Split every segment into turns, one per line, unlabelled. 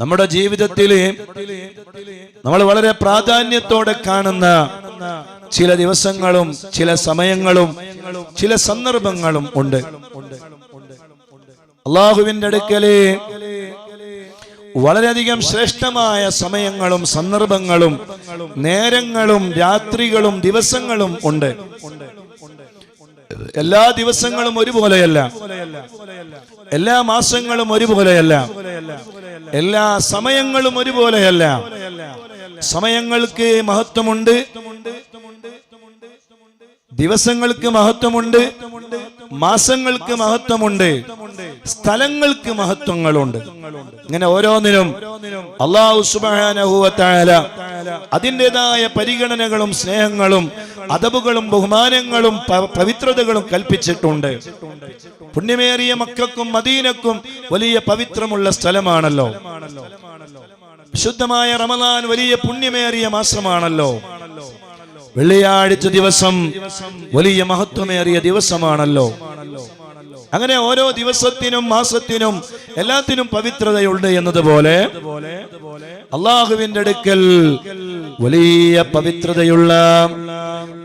നമ്മുടെ ജീവിതത്തിൽ നമ്മൾ വളരെ പ്രാധാന്യത്തോടെ കാണുന്ന ചില ദിവസങ്ങളും ചില സമയങ്ങളും ചില സന്ദർഭങ്ങളും ഉണ്ട്. അള്ളാഹുവിന്റെ അടുക്കൽ വളരെയധികം ശ്രേഷ്ഠമായ സമയങ്ങളും സന്ദർഭങ്ങളും നേരങ്ങളും രാത്രികളും ദിവസങ്ങളും ഉണ്ട്. എല്ലാ ദിവസങ്ങളും ഒരുപോലെയല്ല. എല്ലാ മാസങ്ങളും ഒരുപോലെയല്ല. എല്ലാ സമയങ്ങളും ഒരുപോലെയല്ല. സമയങ്ങൾക്ക് മഹത്വമുണ്ട്. ദിവസങ്ങൾക്ക് മഹത്വമുണ്ട്. മാസങ്ങൾക്ക് മഹത്വമുണ്ട്. സ്ഥലങ്ങൾക്ക് മഹത്വങ്ങളുണ്ട്. ഇങ്ങനെ ഓരോന്നിനും അള്ളാഹു സുബാനഹുവത്തായ അതിന്റെതായ പരിഗണനകളും സ്നേഹങ്ങളും അതവുകളും ബഹുമാനങ്ങളും പവിത്രതകളും കൽപ്പിച്ചിട്ടുണ്ട്. പുണ്യമേറിയ മക്കൾക്കും മദീനക്കും വലിയ പവിത്രമുള്ള സ്ഥലമാണല്ലോ. ശുദ്ധമായ റമദാൻ വലിയ പുണ്യമേറിയ മാസമാണല്ലോ. വെള്ളിയാഴ്ച ദിവസം വലിയ മഹത്വമേറിയ ദിവസമാണല്ലോ. അങ്ങനെ ഓരോ ദിവസത്തിനും മാസത്തിനും എല്ലാത്തിനും പവിത്രതയുണ്ട് എന്നതുപോലെ അള്ളാഹുവിന്റെ അടുക്കൽ വലിയ പവിത്രതയുള്ള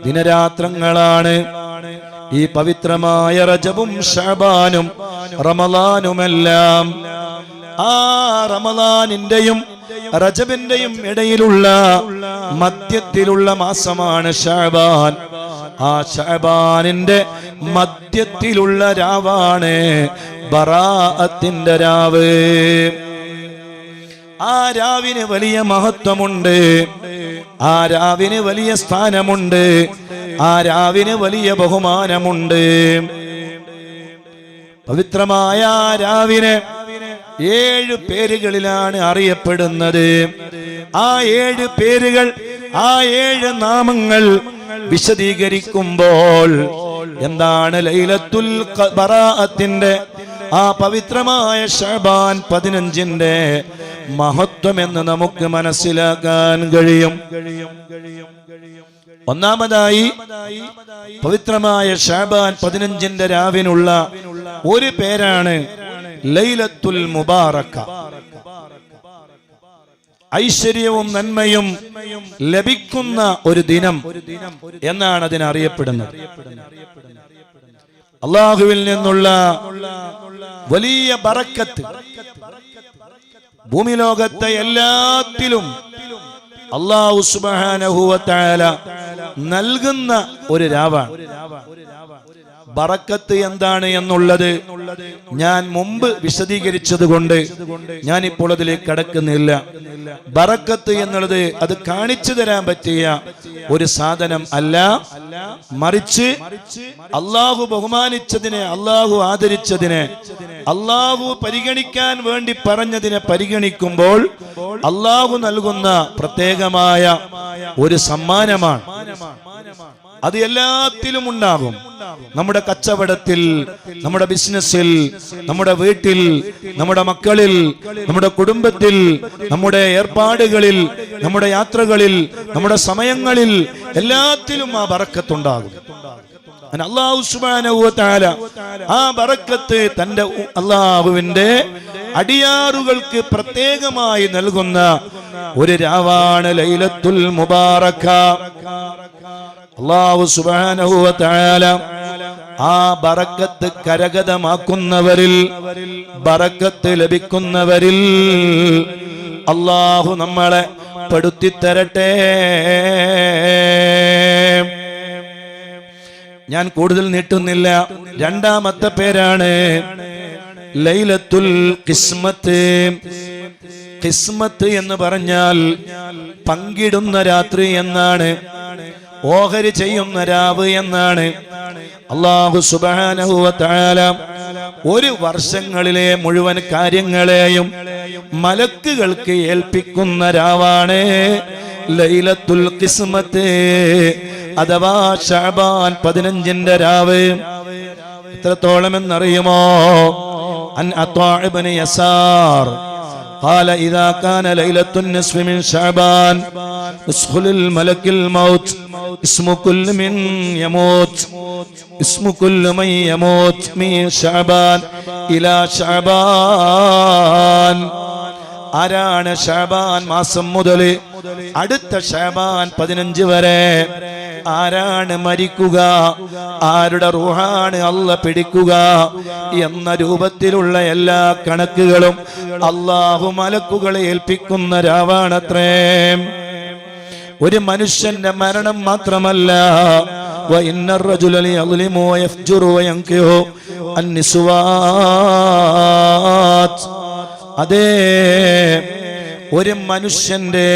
ദിനരാത്രങ്ങളാണ്. ഈ പവിത്രമായ റജബും ഷാബാനും റമലാനുമെല്ലാം ആ റമലാനിന്റെയും റജബിന്റെയും ഇടയിലുള്ള മധ്യത്തിലുള്ള മാസമാണ് ഷാബാൻ. ആ ഷാബാനിന്റെ മധ്യത്തിലുള്ള രാവാണ് ബറാഅത്തിന്റെ രാവ്. ആ രാവിന് വലിയ മഹത്വമുണ്ട്. ആ രാവിന് വലിയ സ്ഥാനമുണ്ട്. ആ രാവിന് വലിയ ബഹുമാനമുണ്ട്. പവിത്രമായ രാവിനെ ഏഴ് പേരുകളിലാണ് അറിയപ്പെടുന്നത്. ആ ഏഴ് പേരുകൾ ആ ഏഴ് നാമങ്ങൾ വിശദീകരിക്കുമ്പോൾ എന്താണ് ലൈലത്തുൽ ബറാഅത്തിന്റെ ആ പവിത്രമായ ഷബാൻ പതിനഞ്ചിന്റെ മഹത്വം എന്ന് നമുക്ക് മനസ്സിലാക്കാൻ കഴിയും. ഒന്നാമതായി പവിത്രമായ ഷാബാൻ പതിനഞ്ചിന്റെ രാവിനുള്ള ഒരു പേരാണ് ലൈലത്തുൽ മുബാറക്ക. ഐശ്വര്യവും നന്മയും ലഭിക്കുന്ന ഒരു ദിനം എന്നാണ് അതിനറിയപ്പെടുന്നത് അള്ളാഹുവിൽ നിന്നുള്ള വലിയ ബറക്കത്ത് ഭൂമി ലോകത്തെ എല്ലാത്തിലും അള്ളാഹു സുബാനഹുവത്തായ നൽകുന്ന ഒരു രാവാണ്. ബറക്കത്ത് എന്താണ് എന്നുള്ളത് ഞാൻ മുമ്പ് വിശദീകരിച്ചത് കൊണ്ട് ഞാൻ ഇപ്പോൾ അതിലേക്ക് കടക്കുന്നില്ല. ബറക്കത്ത് എന്നുള്ളത് അത് കാണിച്ചു തരാൻ പറ്റിയ ഒരു സാധനം അല്ല. മറിച്ച് അള്ളാഹു ബഹുമാനിച്ചതിനെ അള്ളാഹു ആദരിച്ചതിനെ അള്ളാഹു പരിഗണിക്കാൻ വേണ്ടി പറഞ്ഞതിനെ പരിഗണിക്കുമ്പോൾ അള്ളാഹു നൽകുന്ന പ്രത്യേകമായ ഒരു സമ്മാനമാണ്. അത് എല്ലാത്തിലും ഉണ്ടാകും. നമ്മുടെ കച്ചവടത്തിൽ നമ്മുടെ ബിസിനസ്സിൽ നമ്മുടെ വീട്ടിൽ നമ്മുടെ മക്കളിൽ നമ്മുടെ കുടുംബത്തിൽ നമ്മുടെ ഏർപ്പാടുകളിൽ നമ്മുടെ യാത്രകളിൽ നമ്മുടെ സമയങ്ങളിൽ എല്ലാത്തിലും ആ ബറക്കത്തുണ്ടാകും. ആ തന്റെ അള്ളാഹുവിന്റെ അടിയാറുകൾക്ക് പ്രത്യേകമായി നൽകുന്ന ഒരു രാവാണ് ലൈലത്തുൽ മുബാറക്ക അള്ളാഹു സുബ്ഹാനഹു വ ആ ബറക്കത്ത് കരഗതമാക്കുന്നവരിൽ ബറക്കത്ത് ലഭിക്കുന്നവരിൽ അള്ളാഹു നമ്മളെ പെടുത്തിത്തരട്ടെ. ഞാൻ കൂടുതൽ നീട്ടുന്നില്ല. രണ്ടാമത്തെ പേരാണ് ലൈലത്തുൽ കിസ്മത്ത്. കിസ്മത്ത് എന്ന് പറഞ്ഞാൽ പങ്കിടുന്ന രാത്രി എന്നാണ്. ഓഹരി ചെയ്യുന്ന രാവ് എന്നാണ്. അള്ളാഹു സുബാനഹുല ഒരു വർഷങ്ങളിലെ മുഴുവൻ കാര്യങ്ങളെയും മലക്കുകൾക്ക് ഏൽപ്പിക്കുന്ന രാവാണ്. ലൈലത്തുൽ കിസ്മത്ത് അഥവാ ഷാബാൻ പതിനഞ്ചിന്റെ രാവ്. എത്രത്തോളം എന്നറിയുമോ? അൻ അത്വാഇബ്നു യസാർ قال إذا كان ليلة النصف من شعبان اسخل الملك الموت اسم كل من يموت اسم كل من يموت من شعبان إلى شعبان ആരാണ് ഷാബാൻ മാസം മുതൽ അടുത്ത ഷാബാൻ പതിനഞ്ച് വരെ ആരാണ് മരിക്കുക? ആരുടെ റൂഹാണ് അല്ല പിടിക്കുക? എന്ന രൂപത്തിലുള്ള എല്ലാ കണക്കുകളും അള്ളാഹു മലക്കുകളെ ഏൽപ്പിക്കുന്ന രാവാണത്രേ ഒരു മനുഷ്യന്റെ മരണം മാത്രമല്ല. അതേ ഒരു മനുഷ്യന്റെ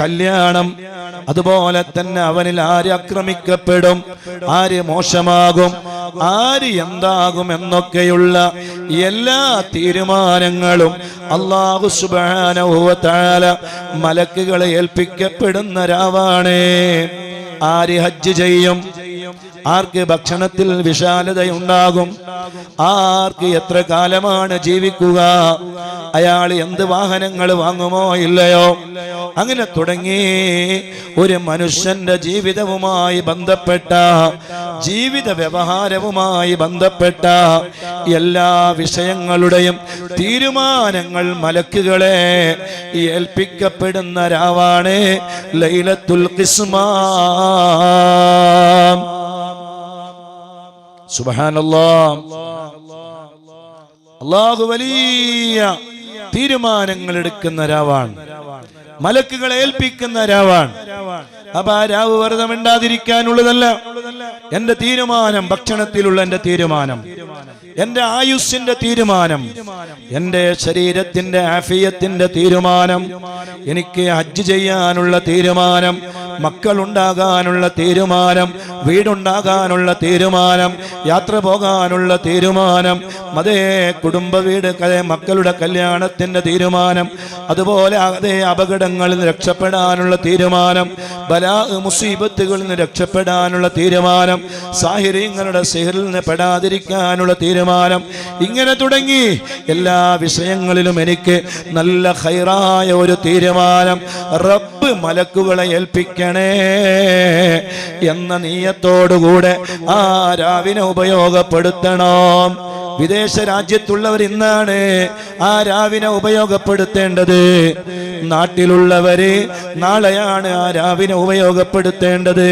കല്യാണം അതുപോലെ തന്നെ അവനിൽ ആര് ആക്രമിക്കപ്പെടും? ആര് മോശമാകും? ആര് എന്താകും എന്നൊക്കെയുള്ള എല്ലാ തീരുമാനങ്ങളും അള്ളാഹു സുബാനോവത്താല മലക്കുകളെ ഏൽപ്പിക്കപ്പെടുന്ന രാവാണ് ആര് ഹജ്ജ് ചെയ്യും? ആർക്ക് ഭക്ഷണത്തിൽ വിശാലതയുണ്ടാകും? ആർക്ക് എത്ര കാലമാണ് ജീവിക്കുക? അയാൾ എന്ത് വാഹനങ്ങൾ വാങ്ങുമോ ഇല്ലയോ? അങ്ങനെ തുടങ്ങി ഒരു മനുഷ്യന്റെ ജീവിതവുമായി ബന്ധപ്പെട്ട ജീവിത വ്യവഹാരവുമായി ബന്ധപ്പെട്ട എല്ലാ വിഷയങ്ങളുടെയും തീരുമാനങ്ങൾ മലക്കുകളെ ഏൽപ്പിക്കപ്പെടുന്ന രാവാണ് ലൈലത്തുൽ ഖിസ്മാ. സുബ്ഹാനല്ലാ. അള്ളാഹു വലിയ തീരുമാനങ്ങൾ എടുക്കുന്ന രാവാണ് മലക്കുകളെ ഏൽപ്പിക്കുന്ന രാവാണ് അപ്പൊ ആ രാവ് മിണ്ടാതിരിക്കാനുള്ളതല്ല. എന്റെ തീരുമാനം ഭക്ഷണത്തിലുള്ള എന്റെ തീരുമാനം. എന്റെ ആയുസ്സിന്റെ തീരുമാനം. എന്റെ ശരീരത്തിന്റെ ആഫിയത്തിന്റെ തീരുമാനം. എനിക്ക് ഹജ്ജ് ചെയ്യാനുള്ള തീരുമാനം മക്കളുണ്ടാകാനുള്ള തീരുമാനം വീടുണ്ടാകാനുള്ള തീരുമാനം യാത്ര പോകാനുള്ള തീരുമാനം അതേ കുടുംബ വീട് മക്കളുടെ കല്യാണത്തിന്റെ തീരുമാനം അതുപോലെ അതേ അപകടങ്ങളിൽ രക്ഷപ്പെടാനുള്ള തീരുമാനം ബലാ മുസീബത്തുകളിൽ നിന്ന് രക്ഷപ്പെടാനുള്ള തീരുമാനം സാഹചര്യങ്ങളുടെ സിഹറിൽ നിന്ന് പെടാതിരിക്കാനുള്ള തീരുമാനം. ഇങ്ങനെ തുടങ്ങി എല്ലാ വിഷയങ്ങളിലും എനിക്ക് നല്ല ഹൈറായ ഒരു തീരുമാനം റബ്ബ് മലക്കുകളെ ഏൽപ്പിക്കണേ എന്ന നീയത്തോടുകൂടെ ആ രാവിനെ ഉപയോഗപ്പെടുത്തണം. വിദേശ രാജ്യത്തുള്ളവർ ഇന്നാണ് ആ രാവിനെ ഉപയോഗപ്പെടുത്തേണ്ടത്. നാട്ടിലുള്ളവര് നാളെയാണ് ആ രാവിനെ ഉപയോഗപ്പെടുത്തേണ്ടത്.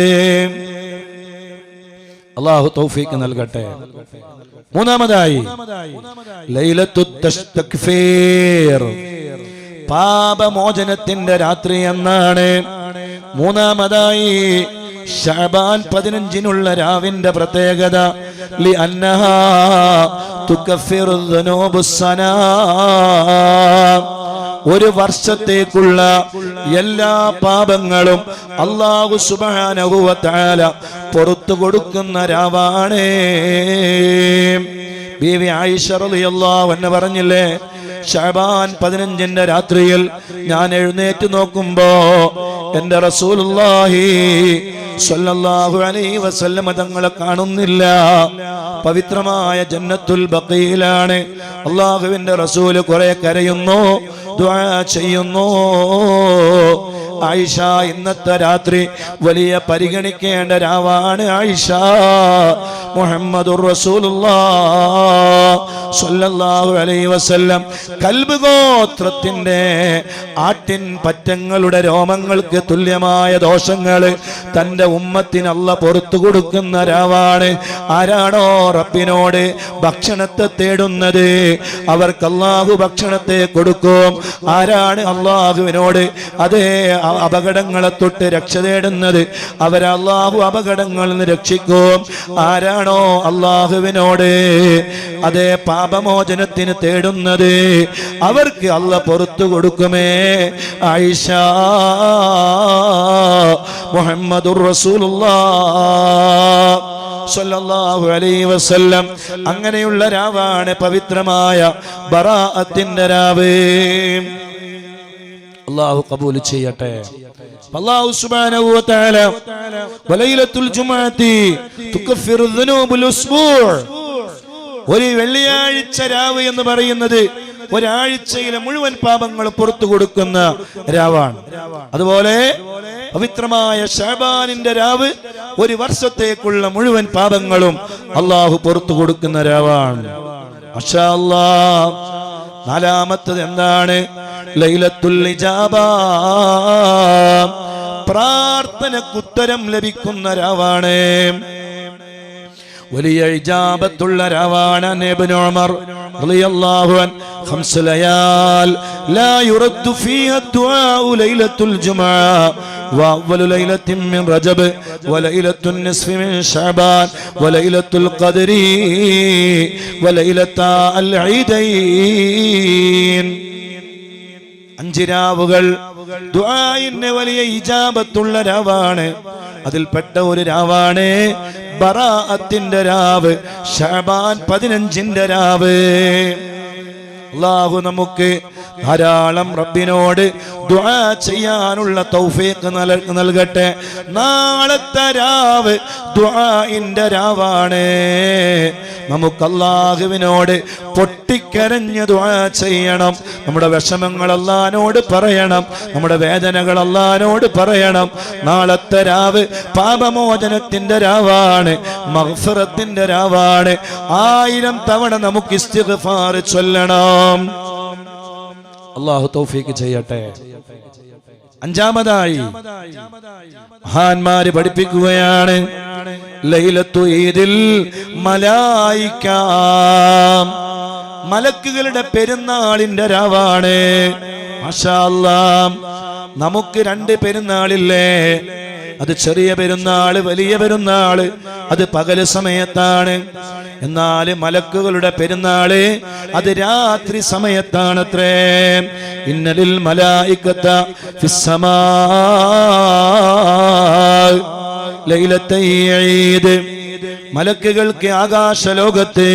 അള്ളാഹു തൗഫീക്ക് നൽകട്ടെ. മൂന്നാമതായി പാപമോചനത്തിന്റെ രാത്രി എന്നാണ്. മൂന്നാമതായി ഷബാൻ പതിനഞ്ചിനുള്ള രാവിന്റെ പ്രത്യേകത ലി അന്നഹാ സനാ ഒരു വർഷത്തേക്കുള്ള എല്ലാ പാപങ്ങളും അള്ളാഹു സുബാനകുവത്താല പുറത്തു കൊടുക്കുന്ന രാവാണേ. ബീവി ആയിഷ റളിയല്ലാഹു അൻഹ പറഞ്ഞില്ലേ ഷാബാൻ പതിനഞ്ചിന്റെ രാത്രിയിൽ ഞാൻ എഴുന്നേറ്റ് നോക്കുമ്പോ എന്റെ റസൂലുള്ളാഹി സ്വല്ലല്ലാഹു അലൈഹി വസല്ലമ തങ്ങളെ കാണുന്നില്ല. പവിത്രമായ ജന്നത്തുൽ ബഖയിലാണ് അള്ളാഹുവിന്റെ റസൂൽ കുറെ കരയുന്നു ദുആ ചെയ്യുന്നു. ആയിഷ ഇന്നത്തെ രാത്രി വലിയ പരിഗണിക്കേണ്ട രാവാണ് ആയിഷ. മുഹമ്മദുർ റസൂലുള്ളാഹു അലൈഹി വസല്ലം. ഗോത്രത്തിന്റെ ആട്ടിൻ പറ്റങ്ങളുടെ രോമങ്ങൾക്ക് തുല്യമായ ദോഷങ്ങൾ തന്റെ ഉമ്മത്തിനല്ല പുറത്തു കൊടുക്കുന്ന രാവാണ്. ആരാണോ റബ്ബിനോട് ഭക്ഷണത്തെ തേടുന്നത്? അവർക്ക് അള്ളാഹു ഭക്ഷണത്തെ കൊടുക്കും. ആരാണ് അള്ളാഹുവിനോട് അതേ അപകടങ്ങളെ തൊട്ട് രക്ഷ തേടുന്നത് അവരെ അള്ളാഹു അപകടങ്ങളിൽ നിന്ന് രക്ഷിക്കും. ആരാണോ അള്ളാഹുവിനോട് അതേ പാപമോചനത്തിന് തേടുന്നത് അവർക്ക് അല്ല പുറത്തു കൊടുക്കുമേ. ആയിഷ സ്വല്ലല്ലാഹു അലൈഹി വസല്ലം. അങ്ങനെയുള്ള രാവാണ് പവിത്രമായ ബറാഅത്തിന്റെ രാവ്. അള്ളാഹു കബൂൽ ചെയ്യട്ടെ. അള്ളാഹു സുബ്ഹാനഹു വലൈലത്തുൽ ഒരു വെള്ളിയാഴ്ച രാവ് എന്ന് പറയുന്നത് ഒരാഴ്ചയിലെ മുഴുവൻ പാപങ്ങൾ പുറത്തു കൊടുക്കുന്ന രാവാണ്. അതുപോലെ പവിത്രമായ ഷാബാനിന്റെ രാവ് ഒരു വർഷത്തേക്കുള്ള മുഴുവൻ പാപങ്ങളും അള്ളാഹു പുറത്തു കൊടുക്കുന്ന രാവാണ്. അഷാ അല്ലാ. നാലാമത്തത് എന്താണ് ലൈലത്തുൽ ഇജാബ പ്രാർത്ഥനക്കുത്തരം ലഭിക്കുന്ന രാവാണ് വലിയ ഇജാബത്തുള്ള രാവാണ് ഇബ്നു ഉമർ റളിയല്ലാഹു അൻ خمس ليال لا يرد فيها الدعاء ليلة الجمعة وأول ليلة من رجب وليلة النصف من شعبان وليلة القدر وليلة العيدين അഞ്ച് രാവുകൾ ദുആഇന് വലിയ ഇജാബത്തുള്ള രാവാണ് അതിൽപ്പെട്ട ഒരു രാവാണ് ബറാഅത്തിന്റെ രാവ് ഷാബാൻ പതിനഞ്ചിന്റെ രാവ് അള്ളാഹു നമുക്ക് ധാരാളം റബ്ബിനോട് ദുആ ചെയ്യാനുള്ള തൗഫീഖ് നൽ- നൽകട്ടെ. നാളത്തെ രാവ് ദുആഇന്റെ രാവാണ്. നമുക്ക് അള്ളാഹുവിനോട് പൊട്ടിക്കരഞ്ഞ് ദുആ ചെയ്യണം. നമ്മുടെ വിഷമങ്ങൾ അള്ളഹാനോട് പറയണം. നമ്മുടെ വേദനകൾ അള്ളഹാനോട് പറയണം. നാളത്തെ രാവ് പാപമോചനത്തിന്റെ രാവാണ്. മഹ്ഫറത്തിന്റെ രാവാണ്. ആയിരം തവണ നമുക്ക് ഇസ്തിഗ്ഫാർ ചൊല്ലണം. അള്ളാഹു തൗഫീക്ക് ചെയ്യട്ടെ. അഞ്ചാമതായി മഹാന്മാര് പഠിപ്പിക്കുകയാണ് ലൈലത്തു ഈദിൽ മലക്കുകളുടെ പെരുന്നാളിന്റെ രാവാണ്. നമുക്ക് രണ്ട് പെരുന്നാളില്ലേ? അത് ചെറിയ പെരുന്നാൾ വലിയ പെരുന്നാൾ അത് പകൽ സമയത്താണ്. എന്നാൽ മലക്കുകളുടെ പെരുന്നാൾ അത് രാത്രി സമയത്താണത്രേ. ഇന്നലിൽ മലായിക്കത്ത ഫിസ്സമാ ലൈലത്തെ ഈദ്. മലക്കുകൾക്ക് ആകാശലോകത്ത്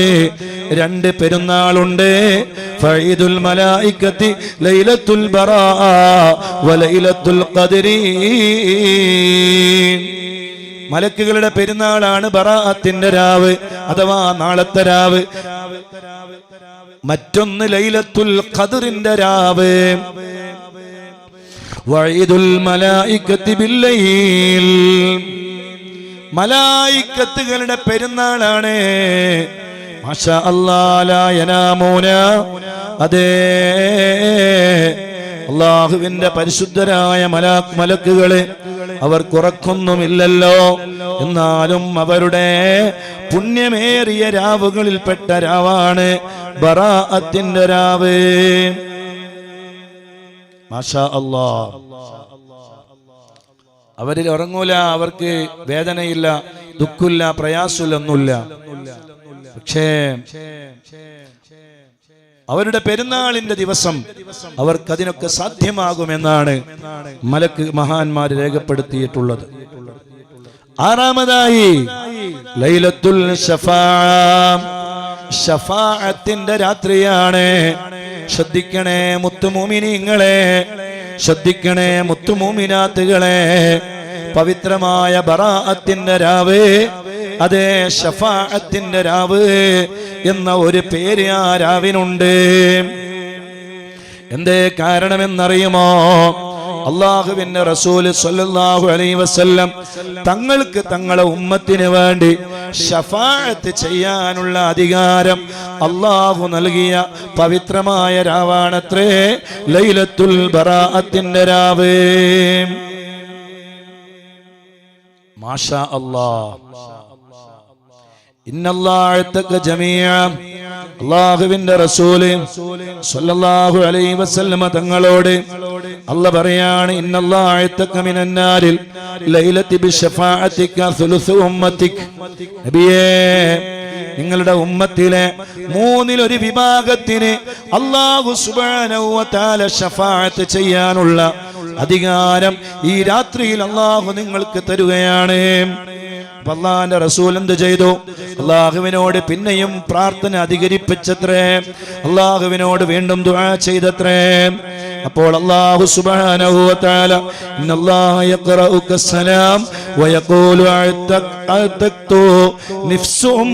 രണ്ട് പെരുന്നാളുണ്ട്. ഫഈദുൽ الملائكة ലൈലത്തുൽ البراء വലൈലത്തുൽ ഖദ്രി മലക്കുകളുടെ പെരുന്നാളാണ് ബറാഅത്തിന്റെ രാവ് അഥവാ നാളത്തെ രാവ്. മറ്റൊന്ന് ലൈലത്തുൽ ഖദറിന്റെ രാവ്. വഈദുൽ മലായിക്കത്തി ബില്ലൈൽ. മലായിക്കത്തുകളുടെ പെരുന്നാളാണ് അള്ളാഹുവിന്റെ പരിശുദ്ധരായ മലാ മലക്കുകൾ അവർ കുറക്കൊന്നുമില്ലല്ലോ എന്നാലും അവരുടെ പുണ്യമേറിയ രാവുകളിൽപ്പെട്ട രാവാണ് ബറാഅത്തിന്റെ രാവ്. മാഷാ അവരിൽ ഉറങ്ങൂല അവർക്ക് വേദനയില്ല ദുഃഖില്ല പ്രയാസമില്ല ഒന്നുമില്ല. പക്ഷേ അവരുടെ പെരുന്നാളിന്റെ ദിവസം അവർക്ക് അതിനൊക്കെ സാധ്യമാകുമെന്നാണ് മലക്ക് മഹാന്മാർ രേഖപ്പെടുത്തിയിട്ടുള്ളത്. ആറാമതായി ലൈലത്തുൽ ഷഫാ. ഷഫാഅത്തിന്റെ രാത്രിയാണ്. ശ്രദ്ധിക്കണേ മുത്തുമൂമിനിങ്ങളെ ശ്രദ്ധിക്കണേ മുത്തുമൂമിനാത്തുകളെ. പവിത്രമായ ബറാഅത്തിന്റെ രാവ് അതേ ഷഫാഅത്തിന്റെ രാവ് എന്ന ഒരു പേര് ആ രാവിനുണ്ട്. എന്തേ കാരണമെന്നറിയുമോ? അള്ളാഹുവിന്റെ റസൂൽ സല്ലല്ലാഹു അലൈഹി വസല്ലം തങ്ങൾക്ക് തങ്ങളെ ഉമ്മത്തിന് വേണ്ടി ഷഫാഅത്ത് ചെയ്യാനുള്ള അധികാരം അള്ളാഹു നൽകിയ പവിത്രമായ രാവാണത്രേ ലൈലത്തുൽ ബറാഅത്തിന്റെ രാവ്. മാഷാ ജമീഅ അള്ളാഹുവിന്റെ റസൂൽ സല്ലല്ലാഹു അലൈഹി വസല്ലമ തങ്ങളോട് അല്ല പറയാണ് ഇന്നല്ലാഹത്തക മിനന്നാരിൽ ലൈലത്തി ബിശഫാഅതിക സുലുസു ഉമ്മത്തിക്. നബിയേ നിങ്ങളുടെ ഉമ്മത്തിലെ മൂന്നിലൊരു വിഭാഗത്തിന് അള്ളാഹു തആല ഷഫാഅത്ത് ചെയ്യാനുള്ള അധികാരം ഈ രാത്രിയിൽ അള്ളാഹു നിങ്ങൾക്ക് തരുകയാണ്. അള്ളാഹിന്റെ റസൂൽ എന്ത് ചെയ്തു? അള്ളാഹുവിനോട് പിന്നെയും പ്രാർത്ഥന അധികരിപ്പിച്ചത്രേ. അള്ളാഹുവിനോട് വീണ്ടും ദുആ ചെയ്തത്രേ. അപ്പോൾ അള്ളാഹു സുബ്ഹാനഹു വതആല ഇന്നല്ലാഹ യഖറഉക സലാം വയഖൂലു അഅതക്തു നിഫ്സും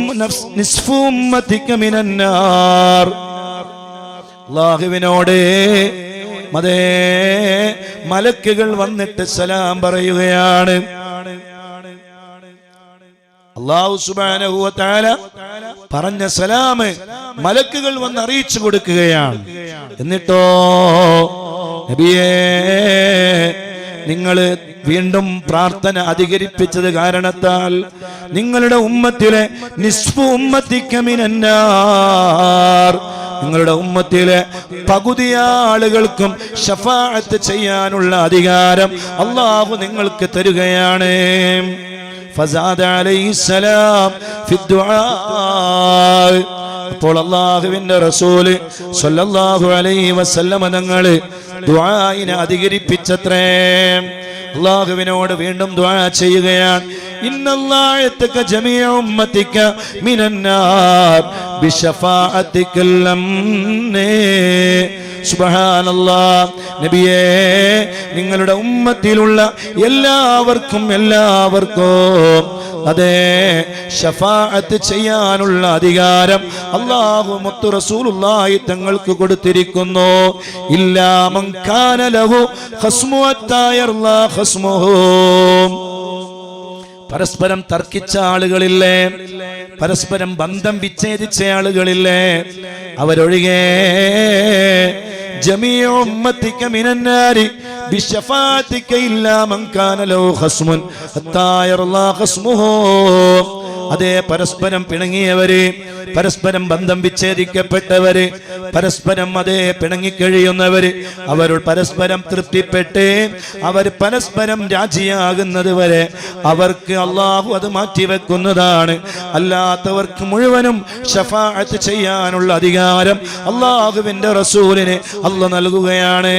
നിസ്ഫു ഉമ്മതിക മിനന്നാർ. അള്ളാഹുവിനോട് മതേ മലക്കുകൾ വന്നിട്ട് സലാം പറയുകയാണ്. അള്ളാഹു സുബ്ഹാനഹു വ തആല പറഞ്ഞ സലാമ് മലക്കുകൾ വന്ന് അറിയിച്ചു കൊടുക്കുകയാണ്. എന്നിട്ടോ നബിയേ നിങ്ങൾ വീണ്ടും പ്രാർത്ഥന അധികരിപ്പിച്ചത് കാരണത്താൽ നിങ്ങളുടെ ഉമ്മത്തിലെ നിസ്ഫു ഉമ്മത്തിക്കമിനാർ നിങ്ങളുടെ ഉമ്മത്തിലെ പകുതി ആളുകൾക്കും ഷഫാഅത്ത് ചെയ്യാനുള്ള അധികാരം അള്ളാഹു നിങ്ങൾക്ക് തരുകയാണ്. ഫസാദ അലൈഹിസ്സലാം ഫിദ്ദുആ അപ്പോൾ അള്ളാഹുവിന്റെ റസൂൽ സല്ലല്ലാഹു അലൈഹി വസല്ലമ തങ്ങൾ ദുആയിനെ അധികരിപ്പിച്ചത്രേ. അള്ളാഹുവിനോട് വീണ്ടും ദുആ ചെയ്യുകയാണ്. ഇന്നല്ലാഹത്തക ജമിയ ഉമ്മത്തിക മിനന്നാർ ബിശഫാഅത്തിക്കൽ ലംനേ നബിയേ നിങ്ങളുടെ ഉമ്മത്തിലുള്ള എല്ലാവർക്കും എല്ലാവർക്കും അതെ ഷഫാഅത്ത് ചെയ്യാനുള്ള അധികാരം അള്ളാഹു മുത്തു റസൂലുള്ളാഹി തങ്ങൾക്ക് കൊടുത്തിരിക്കുന്നു. ലഹു ഖസ്മു ഖസ്മുഹു. പരസ്പരം തർക്കിച്ച ആളുകളില്ലേ? പരസ്പരം ബന്ധം വിച്ഛേദിച്ച ആളുകളില്ലേ? അവരൊഴികെ ജമീഉ ഉമ്മത്തിക മിനന്നാരി ബിശഫാഅതിക ഇല്ലാ മൻ കാന ഖസ്മുൻ ഹത്താ യർലാ ഖസ്മുഹു. അതേ പരസ്പരം പിണങ്ങിയവര് പരസ്പരം ബന്ധം വിച്ഛേദിക്കപ്പെട്ടവര് പരസ്പരം അതേ പിണങ്ങിക്കഴിയുന്നവര് അവർ പരസ്പരം തൃപ്തിപ്പെട്ട് അവർ പരസ്പരം രാജിയാകുന്നത് വരെ അവർക്ക് അള്ളാഹു അത് മാറ്റിവെക്കുന്നതാണ് അല്ലാത്തവർക്ക് മുഴുവനും ഷഫാഅത്ത് ചെയ്യാനുള്ള അധികാരം അള്ളാഹുവിന്റെ റസൂലിന് അല്ല നൽകുകയാണ്.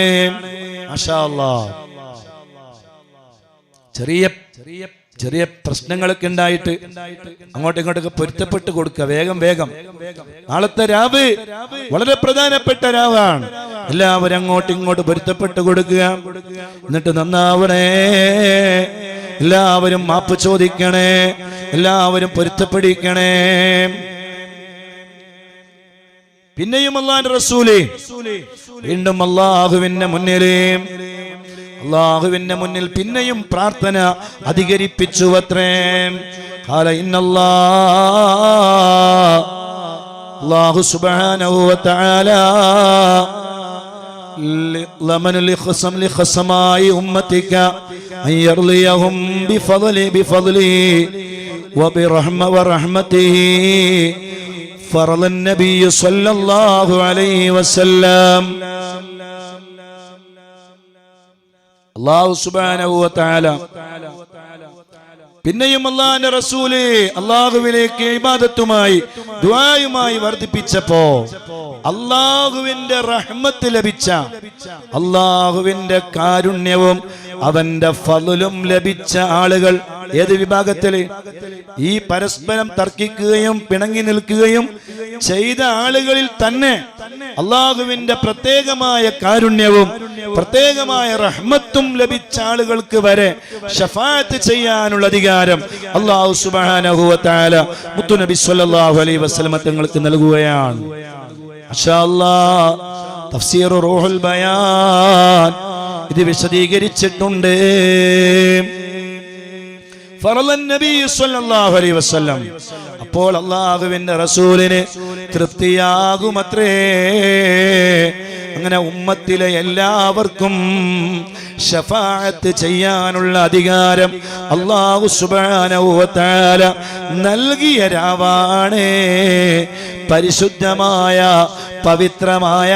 ചെറിയ ചെറിയ ചെറിയ പ്രശ്നങ്ങളൊക്കെ ഉണ്ടായിട്ട് അങ്ങോട്ടും ഇങ്ങോട്ടൊക്കെ പൊരുത്തപ്പെട്ട് കൊടുക്കുക. വേഗം വേഗം. നാളത്തെ രാവ് വളരെ പ്രധാനപ്പെട്ട രാവാണ്. എല്ലാവരും അങ്ങോട്ടും ഇങ്ങോട്ട് പൊരുത്തപ്പെട്ട് കൊടുക്കുക. എന്നിട്ട് നന്നാവണേ. എല്ലാവരും മാപ്പ് ചോദിക്കണേ. എല്ലാവരും പൊരുത്തപ്പെടിക്കണേ. പിന്നെയും അള്ളാന്റെ റസൂലേ. വീണ്ടും അള്ളാഹുവിന്റെ മുന്നിലേ. അള്ളാഹുവിന്റെ മുന്നിൽ പിന്നെയും പ്രാർത്ഥന അധികരിപ്പിച്ചു അത്രേ കാല ഇന്നല്ലാ അള്ളാഹു സുബ്ഹാനഹു വതആല لمن لخصم لخصماء أمتك أن يرضيهم بفضل بفضله وبرحمة ورحمته فرض النبي صلى الله عليه وسلم അള്ളാഹു സുബാനഹു വതആല. പിന്നെയും അള്ളാഹിന്റെ റസൂൽ അള്ളാഹുവിലേക്ക് ഇബാദത്തുമായി ദുആയുമായി വർദ്ധിപ്പിച്ചപ്പോ അള്ളാഹുവിന്റെ റഹ്മത്ത് ലഭിച്ച അള്ളാഹുവിന്റെ കാരുണ്യവും അവന്റെ ഫലുലും ലഭിച്ച ആളുകൾ ഏത് വിഭാഗത്തിൽ? ഈ പരസ്പരം തർക്കിക്കുകയും പിണങ്ങി നിൽക്കുകയും ചെയ്ത ആളുകളിൽ തന്നെ അള്ളാഹുവിന്റെ പ്രത്യേകമായ കാരുണ്യവും പ്രത്യേകമായ റഹ്മത്തും ലഭിച്ച ആളുകൾക്ക് വരെ ഷഫാത്ത് ചെയ്യാനുള്ള അധികാരം അള്ളാഹു തആല മുത്തുനബി സ്വല്ലല്ലാഹു അലൈഹി വസല്ലമ തങ്ങൾക്ക് നൽകുകയാണ്. തഫ്സീർ റൂഹുൽ ബയാൻ. ഇത് വിശദീകരിച്ചിട്ടുണ്ട്. അപ്പോൾ അള്ളാഹുവിന്റെ റസൂലിന് തൃപ്തിയാകുമത്രേ. അങ്ങനെ ഉമ്മത്തിലെ എല്ലാവർക്കും ഷഫാഅത്ത് ചെയ്യാനുള്ള അധികാരം അള്ളാഹു വ നൽകിയ രാവാണ് പരിശുദ്ധമായ പവിത്രമായ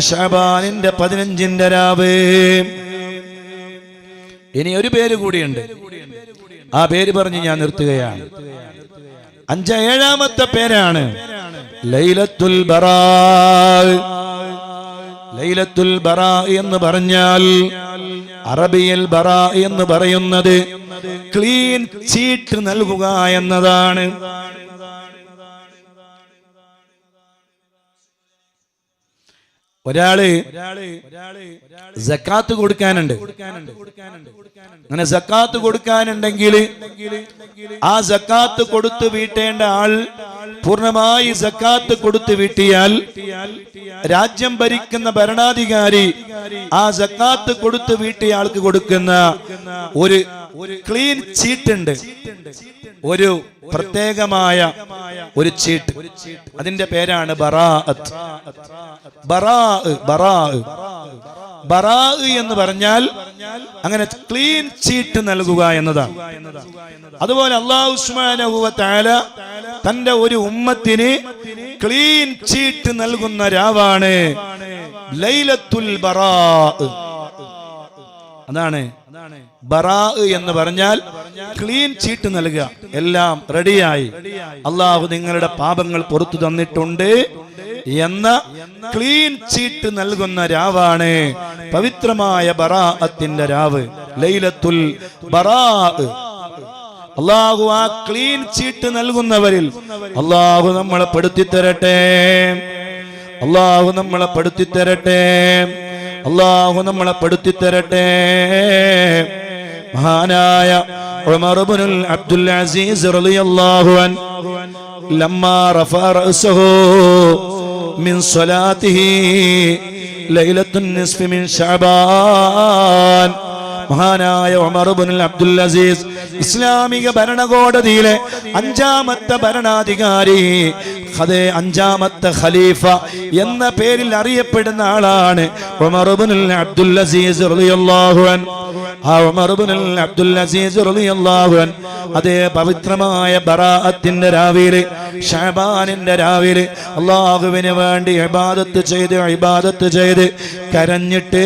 ഷബാനിന്റെ പതിനഞ്ചിന്റെ രാവ്. ഇനി ഒരു പേര് കൂടിയുണ്ട്. ആ പേര് പറഞ്ഞ് ഞാൻ നിർത്തുകയാണ്. അഞ്ച ഏഴാമത്തെ പേരാണ് ലൈലത്തുൽ ബറാ. ലൈലത്തുൽ ബറാ എന്ന് പറഞ്ഞാൽ അറബിയിൽ ബറാ എന്ന് പറയുന്നത് ക്ലീൻ ചീട്ട് നൽകുക എന്നതാണ്. ഒരാൾ ജക്കാത്ത് കൊടുക്കാനുണ്ട്. അങ്ങനെ ജക്കാത്ത് കൊടുക്കാനുണ്ടെങ്കിൽ ആ ജക്കാത്ത് കൊടുത്തു വീട്ടേണ്ട ആൾ പൂർണമായി ജക്കാത്ത് കൊടുത്തു വീട്ടിയാൽ രാജ്യം ഭരിക്കുന്ന ഭരണാധികാരി ആ ജക്കാത്ത് കൊടുത്തു വീട്ടിയ ആൾക്ക് കൊടുക്കുന്ന ഒരു ക്ലീൻ ചീട്ടുണ്ട് ഒരു പ്രത്യേകമായ ഒരു ചീട്ട് അതിന്റെ പേരാണ് എന്ന് പറഞ്ഞാൽ അങ്ങനെ ക്ലീൻ ചീട്ട് നൽകുക എന്നതാണ്. അതുപോലെ അള്ളാഹു ഉസ്മാനഹുവ താല തന്റെ ഒരു ഉമ്മത്തിന് ക്ലീൻ ചീട്ട് നൽകുന്ന രാവാണ്. ലൈലത്തുൽ ബറാ അതാണ്. ബറാ എന്ന് പറഞ്ഞാൽ ക്ലീൻ ചീട്ട് നൽകുക. എല്ലാം റെഡിയായി. അള്ളാഹു നിങ്ങളുടെ പാപങ്ങൾ പുറത്തു തന്നിട്ടുണ്ട് എന്ന ക്ലീൻ ചീട്ട് നൽകുന്ന രാവാണ് പവിത്രമായ ബറാഅത്തിന്റെ രാവ്. ലൈലത്തുൽ അള്ളാഹു ആ ക്ലീൻ ചീട്ട് നൽകുന്നവരിൽ അള്ളാഹു നമ്മളെ പെടുത്തി തരട്ടെ അള്ളാഹു നമ്മളെ പെടുത്തി തരട്ടെ അള്ളാഹു നമ്മളെ പെടുത്തി തരട്ടെ മഹാനായ ഉമർ ഇബ്നുൽ അബ്ദുൽ അസീസ് റളിയല്ലാഹു അൻ ലമ്മാ റഫഅ റഅസഹു മിൻ സ്വലാത്തിഹി ലൈലത്തുൻ നിസ്ഫി മിൻ ശഅബാൻ. മഹാനായ ഉമർ ഇബ്നുൽ അബ്ദുൽ അസീസ് ഇസ്ലാമിക ഭരണകോടതിയിലെ അഞ്ചാമത്തെ ഭരണാധികാരി അതെ അഞ്ചാമത്തെ ഖലീഫ എന്ന പേരിൽ അറിയപ്പെടുന്ന ആളാണ് ഉമർ ഇബ്നുൽ അബ്ദുൽ അസീസ് റളിയല്ലാഹു ആ അബ്ദുൽ അസീസ് റളിയല്ലാഹു അൻ അതേ പവിത്രമായ ബറാഅത്തിന്റെ രാവിലെ ഷഹബാനിന്റെ രാവിലെ അള്ളാഹുവിന് വേണ്ടി ഇബാദത്ത് ചെയ്ത് ഇബാദത്ത് ചെയ്ത് കരഞ്ഞിട്ട്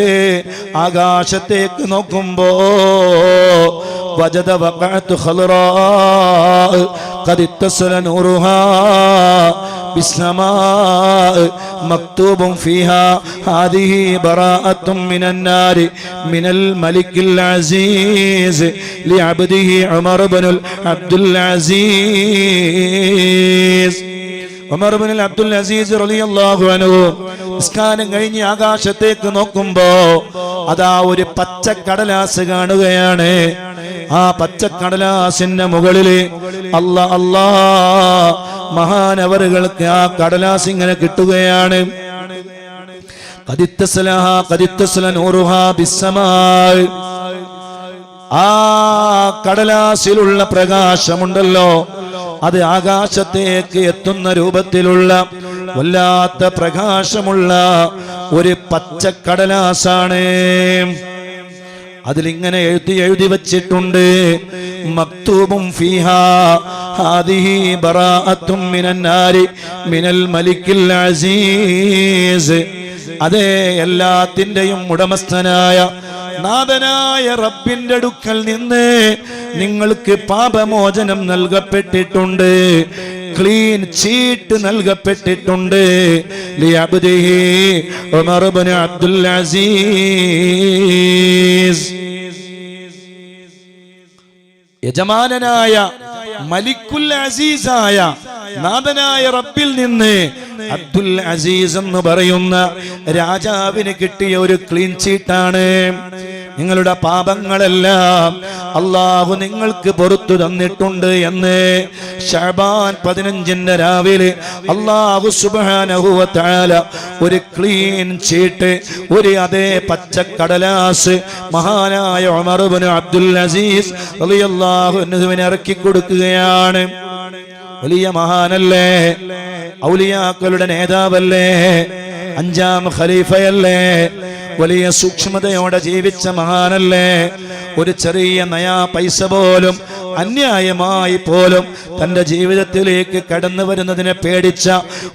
ആകാശത്തേക്ക് നോക്കുമ്പോ വജദ വഖഅത്ത് ഖൽറാ ഖദ് ഇത്തസല നൂറുഹാ بالسماء مكتوب فيها هذه براءة من النار من الملك العزيز لعبده عمر بن عبد العزيز ഉമർ ബിൻ അബ്ദുൽ അസീസ് റളിയല്ലാഹു അൻഹു നിസ്കാരം കഴിഞ്ഞ് ആകാശത്തേക്ക് നോക്കുമ്പോ അതാ ഒരു പച്ച കടലാസ് കാണുകയാണ് ആ പച്ചക്കടലാസിന്റെ മുകളിൽ അല്ല അല്ലാ മഹാനവറുകൾക്ക് ആ കടലാസ് ഇങ്ങനെ കിട്ടുകയാണ്. ആ കടലാസിലുള്ള പ്രകാശമുണ്ടല്ലോ. അത് ആകാശത്തേക്ക് എത്തുന്ന രൂപത്തിലുള്ള വല്ലാത്ത പ്രകാശമുള്ള ഒരു പച്ചക്കടലാസാണ്. അതിലിങ്ങനെ എഴുതി എഴുതി വച്ചിട്ടുണ്ട്. മക്തൂബും ഫീഹാ ഹാദിഹി മിനന്നാരി മിനൽ മലിക്കിൽ അസീസ്. അതേ എല്ലാത്തിന്റെയും ഉടമസ്ഥനായ നാഥനായ റബ്ബിന്റെ അടുക്കൽ നിന്ന് നിങ്ങൾക്ക് പാപമോചനം നൽകപ്പെട്ടിട്ടുണ്ട്. ക്ലീൻ ചീട്ട് നൽകപ്പെട്ടിട്ടുണ്ട്. അബ്ദുൽ അസീസ്. യജമാനനായ മലിക്കുൽ അസീസായ നാഥനായ റബ്ബിൽ നിന്ന് അബ്ദുൽ അസീസ് എന്ന് പറയുന്ന രാജാവിന് കിട്ടിയ ഒരു ക്ലീൻ ചീട്ടാണ്. നിങ്ങളുടെ പാപങ്ങളെല്ലാം അള്ളാഹു നിങ്ങൾക്ക് പുറത്തു തന്നിട്ടുണ്ട് എന്ന് ഷാബാൻ പതിനഞ്ചിന്റെ രാവിലെ അള്ളാഹു സുബാനഹുവത്താല ഒരു ക്ലീൻ ചീട്ട് ഒരു അതേ പച്ചക്കടലാസ് മഹാനായ ഉമർബിന് അബ്ദുൽ അസീസ് അള്ളാഹുവിന് ഇറക്കി കൊടുക്കുകയാണ്. വലിയ മഹാനല്ലേ? ഔലിയാക്കളുടെ നേതാവല്ലേ? അഞ്ചാം ഖലീഫയല്ലേ? വലിയ സൂക്ഷ്മതയോടെ ജീവിച്ച മഹാനല്ലേ? ഒരു ചെറിയ നയാ പൈസ പോലും അന്യായമായി പോലും തന്റെ ജീവിതത്തിലേക്ക് കടന്നു വരുന്നതിനെ പേടിച്ച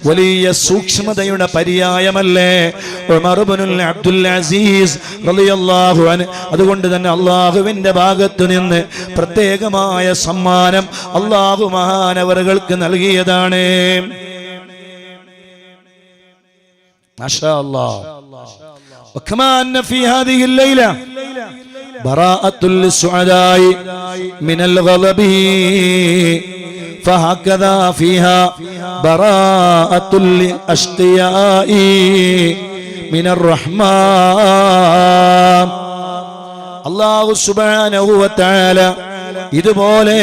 വലിയ സൂക്ഷ്മതയുടെ പര്യായമല്ലേ? അബ്ദുൽ അസീസ് അതുകൊണ്ട് തന്നെ അള്ളാഹുവിന്റെ ഭാഗത്തു നിന്ന് പ്രത്യേകമായ സമ്മാനം അള്ളാഹു മഹാനവറുകൾക്ക് നൽകിയതാണ്. മാഷാ അല്ലാഹ് وكما أن في هذه الليلة براءة للسعداء من الغضب فهكذا فيها براءة للأشقياء من الرحمن അള്ളാഹു സുബാനഹുവത്താല ഇതുപോലെ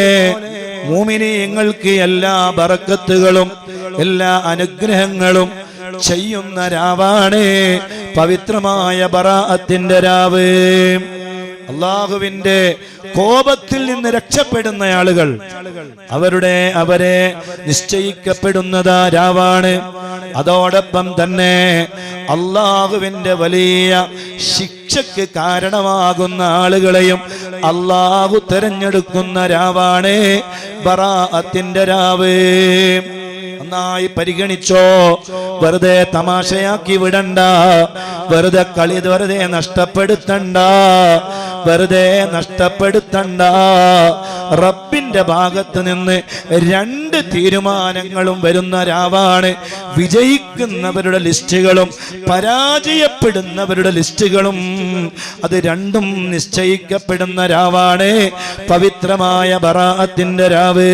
മൂമിനിയങ്ങൾക്ക് എല്ലാ ബറക്കത്തുകളും എല്ലാ അനുഗ്രഹങ്ങളും ചെയ്യുന്ന രാവാണ് പവിത്രമായ ബറാഅത്തിന്റെ രാവ്. അള്ളാഹുവിന്റെ കോപത്തിൽ നിന്ന് രക്ഷപ്പെടുന്ന ആളുകൾ. അവരുടെ അവരെ നിശ്ചയിക്കപ്പെടുന്നത് രാവാണ്. അതോടൊപ്പം തന്നെ അള്ളാഹുവിന്റെ വലിയ ശിക്ഷയ്ക്ക് കാരണമാകുന്ന ആളുകളെയും അള്ളാഹു തെരഞ്ഞെടുക്കുന്ന രാവാണ് ബറാഅത്തിന്റെ രാവ്. നന്നായി പരിഗണിച്ചോ. വെറുതെ തമാശയാക്കി വിടണ്ട. വെറുതെ കളി വെറുതെ നഷ്ടപ്പെടുത്തണ്ട. വെറുതെ നഷ്ടപ്പെടുത്തണ്ട. റബ്ബിന്റെ ഭാഗത്ത് നിന്ന് രണ്ട് തീരുമാനങ്ങളും വരുന്ന രാവാണ്. വിജയിക്കുന്നവരുടെ ലിസ്റ്റുകളും പരാജയപ്പെടുന്നവരുടെ ലിസ്റ്റുകളും അത് രണ്ടും നിശ്ചയിക്കപ്പെടുന്ന രാവാണ്. പവിത്രമായ ബറാത്തിന്റെ രാവ്.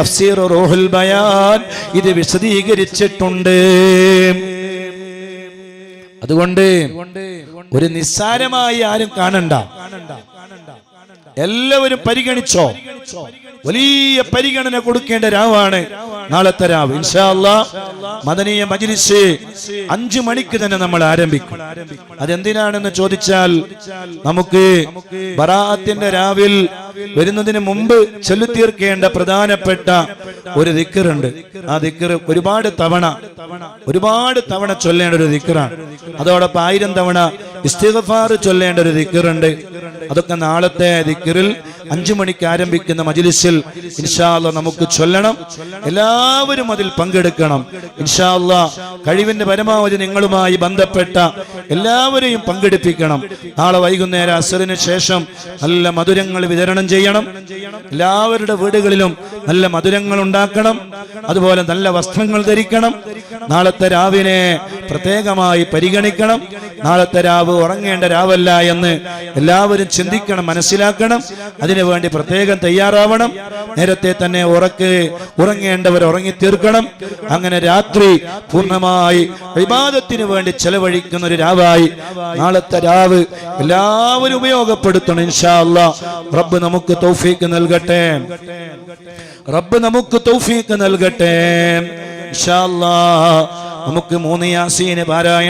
തഫ്സീർ റോഹുൽ ബയാൻ. ഇത് വിശദീകരിച്ചിട്ടുണ്ട്. അതുകൊണ്ട് ഒരു നിസ്സാരമായി ആരും കാണണ്ട. എല്ലാവരും പരിഗണിച്ചോ? വലിയ പരിഗണന കൊടുക്കേണ്ട രാവാണ്. നാളത്തെ രാവ് ഇൻഷാ അല്ലാ മദനീയ മജിലിസ് അഞ്ചു മണിക്ക് തന്നെ നമ്മൾ ആരംഭിക്കും. അതെന്തിനാണെന്ന് ചോദിച്ചാൽ നമുക്ക് ബറാത്തിന്റെ രാവിൽ വരുന്നതിന് മുമ്പ് ചൊല്ലിത്തീർക്കേണ്ട പ്രധാനപ്പെട്ട ഒരു ദിക്കറുണ്ട് ആ ദിക്കർ ഒരുപാട് തവണ ഒരുപാട് തവണ ചൊല്ലേണ്ട ഒരു ദിക്കറാണ് അതോടൊപ്പം ആയിരം തവണ ഇസ്തിഗഫാർ ചൊല്ലേണ്ട ഒരു ദിക്കറുണ്ട് അതൊക്കെ നാളത്തെ ദിക്കറിൽ അഞ്ചു മണിക്ക് ആരംഭിക്കുന്ന മജിലിസിൽ ഇൻഷാല്ല നമുക്ക് ചൊല്ലണം. എല്ലാവരും അതിൽ പങ്കെടുക്കണം. ഇൻഷാല്ല കഴിവിന്റെ പരമാവധി നിങ്ങളുമായി ബന്ധപ്പെട്ട എല്ലാവരെയും പങ്കെടുപ്പിക്കണം. നാളെ വൈകുന്നേരം അസറിന് ശേഷം നല്ല മധുരങ്ങൾ വിതരണം ചെയ്യണം. എല്ലാവരുടെ വീടുകളിലും നല്ല മധുരങ്ങൾ ഉണ്ടാക്കണം. അതുപോലെ നല്ല വസ്ത്രങ്ങൾ ധരിക്കണം. നാളത്തെ രാവിനെ പ്രത്യേകമായി പരിഗണിക്കണം. നാളത്തെ രാവ് ഉറങ്ങേണ്ട രാവല്ല എന്ന് എല്ലാവരും ചിന്തിക്കണം മനസ്സിലാക്കണം. അതിനുവേണ്ടി പ്രത്യേകം തയ്യാറാവണം. നേരത്തെ തന്നെ ഉറക്ക് ഉറങ്ങേണ്ടവർ ഉറങ്ങി തീർക്കണം അങ്ങനെ രാത്രി പൂർണമായി വിവാദത്തിന് വേണ്ടി ചെലവഴിക്കുന്ന ഒരു രാവായി നാളത്തെ രാവ് എല്ലാവരും ഉപയോഗപ്പെടുത്തണം ഇൻഷാ റബ്ബ് നമുക്ക് തൗഫീക്ക് നൽകട്ടെ. റബ്ബ് നമുക്ക് തൗഫീക്ക് നൽകട്ടെ. ഇൻഷാ നമുക്ക് മൂന്ന് യാസീന് പാരായണം.